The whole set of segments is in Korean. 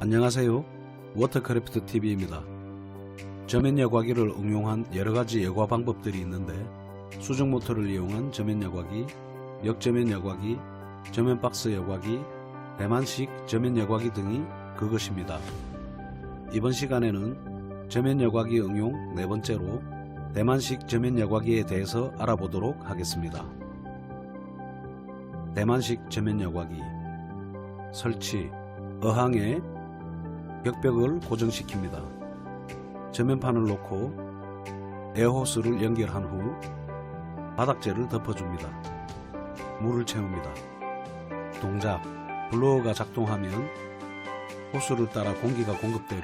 안녕하세요. 워터크래프트 TV입니다. 저면 여과기를 응용한 여러 가지 여과 방법들이 있는데 수중 모터를 이용한 저면 여과기, 역저면 여과기, 저면 박스 여과기, 대만식 저면 여과기 등이 그것입니다. 이번 시간에는 저면 여과기 응용 네 번째로 대만식 저면 여과기에 대해서 알아보도록 하겠습니다. 대만식 저면 여과기 설치 어항에 벽벽을 고정시킵니다. 저면판을 놓고 에어호스를 연결한 후 바닥재를 덮어줍니다. 물을 채웁니다. 동작 블로어가 작동하면 호스를 따라 공기가 공급되고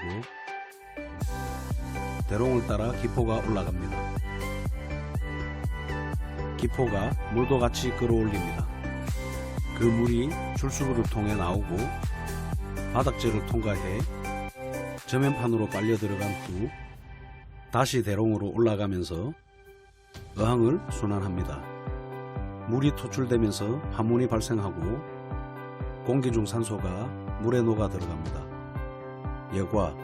대롱을 따라 기포가 올라갑니다. 기포가 물도 같이 끌어올립니다. 그 물이 출수구를 통해 나오고 바닥재를 통과해 저면판으로 빨려 들어간 후 다시 대롱으로 올라가면서 어항을 순환합니다. 물이 토출되면서 파문이 발생하고 공기 중 산소가 물에 녹아 들어갑니다. 여과,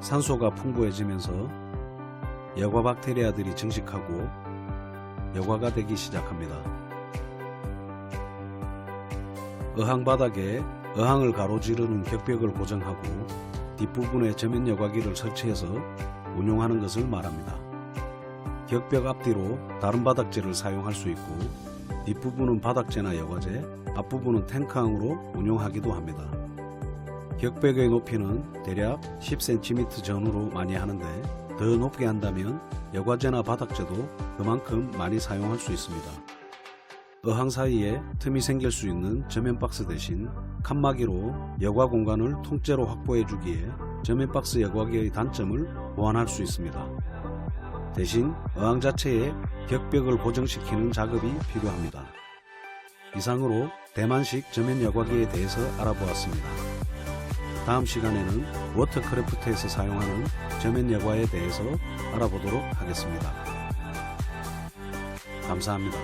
산소가 풍부해지면서 여과 박테리아들이 증식하고 여과가 되기 시작합니다. 어항 바닥에 어항을 가로지르는 격벽을 고정하고 뒷부분에 저면 여과기를 설치해서 운용하는 것을 말합니다. 격벽 앞뒤로 다른 바닥재를 사용할 수 있고 뒷부분은 바닥재나 여과재, 앞부분은 탱크항으로 운용하기도 합니다. 격벽의 높이는 대략 10cm 전후로 많이 하는데 더 높게 한다면 여과재나 바닥재도 그만큼 많이 사용할 수 있습니다. 어항 사이에 틈이 생길 수 있는 저면 박스 대신 칸막이로 여과 공간을 통째로 확보해 주기에 저면 박스 여과기의 단점을 보완할 수 있습니다. 대신 어항 자체에 격벽을 고정시키는 작업이 필요합니다. 이상으로 대만식 저면 여과기에 대해서 알아보았습니다. 다음 시간에는 워터크래프트에서 사용하는 저면 여과에 대해서 알아보도록 하겠습니다. 감사합니다.